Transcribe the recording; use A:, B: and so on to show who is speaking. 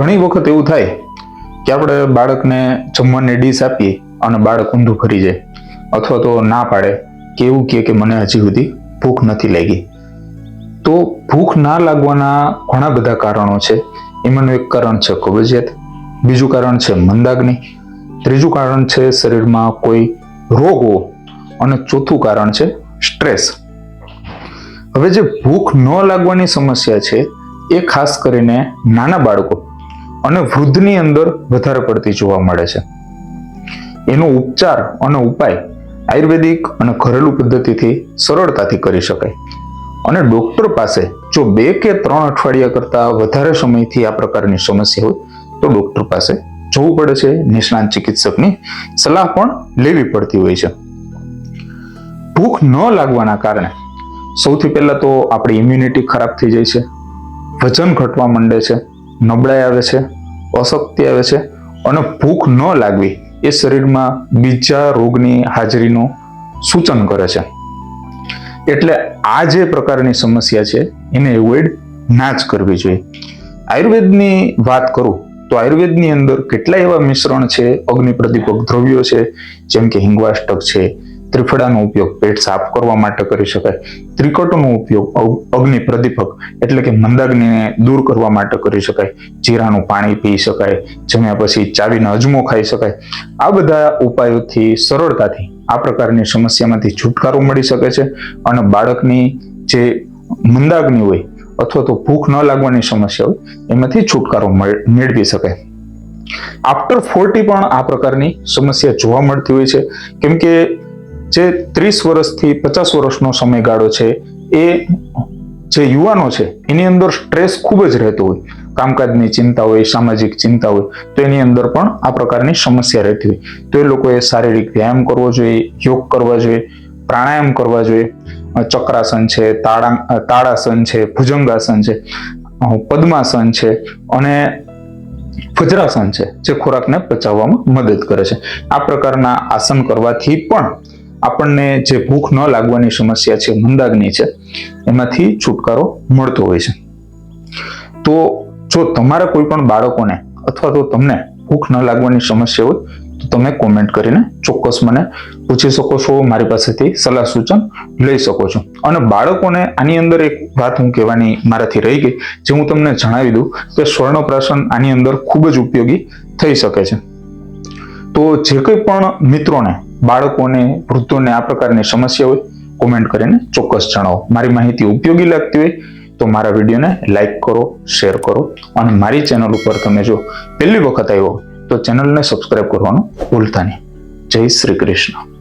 A: ઘણી વખત એવું થાય કે આપણે બાળકને જમવાની ડીશ આપીએ અને બાળક ઊંધું ફરી જાય. અથવા તો ના પાડે કે એવું કહે કે મને હજી સુધી ભૂખ નથી લાગી. તો ભૂખ ના લાગવાના ઘણા બધા કારણો છે. એમાંનું એક કારણ છે કબજિયાત, બીજું કારણ છે મંદાગ્નિ, ત્રીજું કારણ છે શરીરમાં કોઈ રોગ, અને ચોથું કારણ છે સ્ટ્રેસ. હવે જે ભૂખ ન લાગવાની સમસ્યા છે, એ ખાસ કરીને નાના બાળકો અને વૃદ્ધની અંદર વધારે પડતી જોવા મળે છે. એનો ઉપચાર અને ઉપાય આયુર્વેદિક અને ઘરેલું પદ્ધતિથી સરળતાથી કરી શકાય. અને ડૉક્ટર પાસે જો બે કે ત્રણ અઠવાડિયા કરતા વધારે સમયથી આ પ્રકારની સમસ્યા હોય, તો ડૉક્ટર પાસે જવું પડે છે. નિષ્ણાંત ચિકિત્સકની સલાહ પણ લેવી પડતી હોય છે. ભૂખ ન લાગવાના કારણે સૌથી પહેલાં તો આપણી ઇમ્યુનિટી ખરાબ થઈ જાય છે. વજન ઘટવા માંડે છે. નબળાઈ આવે છે, અશક્તિ આવે છે અને ભૂખ ન લાગવી એ શરીરમાં બીજા રોગની હાજરીનું સૂચન કરે છે. એટલે આ જે પ્રકારની સમસ્યા છે, એને એવોઇડ ના જ કરવી જોઈએ. આયુર્વેદની વાત કરું, તો આયુર્વેદની અંદર કેટલા એવા મિશ્રણ છે અગ્નિ પ્રદીપક દ્રવ્યો છે, જેમ કે હિંગવાષ્ટક છે ત્રિફળાનો ઉપયોગ પેટ સાફ કરવા માટે કરી શકાય. ત્રિકટનો ઉપયોગ અગ્નિ પ્રદીપક એટલે કે મંદાગ્નિને દૂર કરવા માટે કરી શકાય. જીરાનું પાણી પી શકાય, જમ્યા પછી ચાવીને અજમો ખાઈ શકાય. આ બધા ઉપાયોથી સરળતાથી આ પ્રકારની સમસ્યામાંથી છુટકારો મળી શકે છે અને બાળકની જે મંદાગ્નિ હોય અથવા તો ભૂખ ન લાગવાની સમસ્યા હોય, એમાંથી છુટકારો મળ- મેળવી શકાય. આફ્ટર ફોર્ટી પણ આ પ્રકારની સમસ્યા જોવા મળતી હોય છે. કેમ કે જે ત્રીસ વર્ષથી પચાસ વર્ષનો સમયગાળો છે, એ જે યુવાનો છે, એની અંદર સ્ટ્રેસ ખૂબ જ રહેતો હોય. કામકાજની ચિંતા હોય, સામાજિક ચિંતા હોય, તો એની અંદર પણ આ પ્રકારની સમસ્યા રહેતી હોય. તો એ લોકોએ શારીરિક વ્યાયામ કરવો જોઈએ, યોગ કરવા જોઈએ, પ્રાણાયામ કરવા જોઈએ. ચક્રાસન છે, તાળા તાળાસન છે, ભુજંગાસન છે પદ્માસન છે, અને વજ્રાસન છે, જે ખોરાકને પચાવવામાં મદદ કરે છે. આ પ્રકારના આસન કરવાથી પણ આપણને જે ભૂખ ન લાગવાની સમસ્યા છે, મંદાગ્નિ છે, એમાંથી છુટકારો મળતો હોય છે. તો જો તમારા કોઈ પણ બાળકોને અથવા તો તમને ભૂખ ન લાગવાની સમસ્યા હોય, તો તમે કોમેન્ટ કરીને ચોક્કસ મને પૂછી શકો છો, મારી પાસેથી સલાહ સૂચન લઈ શકો છો. અને બાળકોને આની અંદર એક વાત હું કહેવાની મારાથી રહી ગઈ, જે હું તમને જણાવી દઉં કે સ્વર્ણપ્રાશન આની અંદર ખૂબ જ ઉપયોગી થઈ શકે છે. તો જે કંઈ પણ મિત્રોને બાળકોને, વૃદ્ધોને આ પ્રકારની સમસ્યા હોય કોમેન્ટ કરીને ચોક્કસ જણાવો. મારી માહિતી ઉપયોગી લાગતી હોય તો મારા વિડીયોને લાઈક કરો શેર કરો અને મારી ચેનલ ઉપર તમે જો પહેલી વખત આવ્યો તો ચેનલને સબસ્ક્રાઇબ કરવાનું ભૂલતા નહીં. જય શ્રી કૃષ્ણ.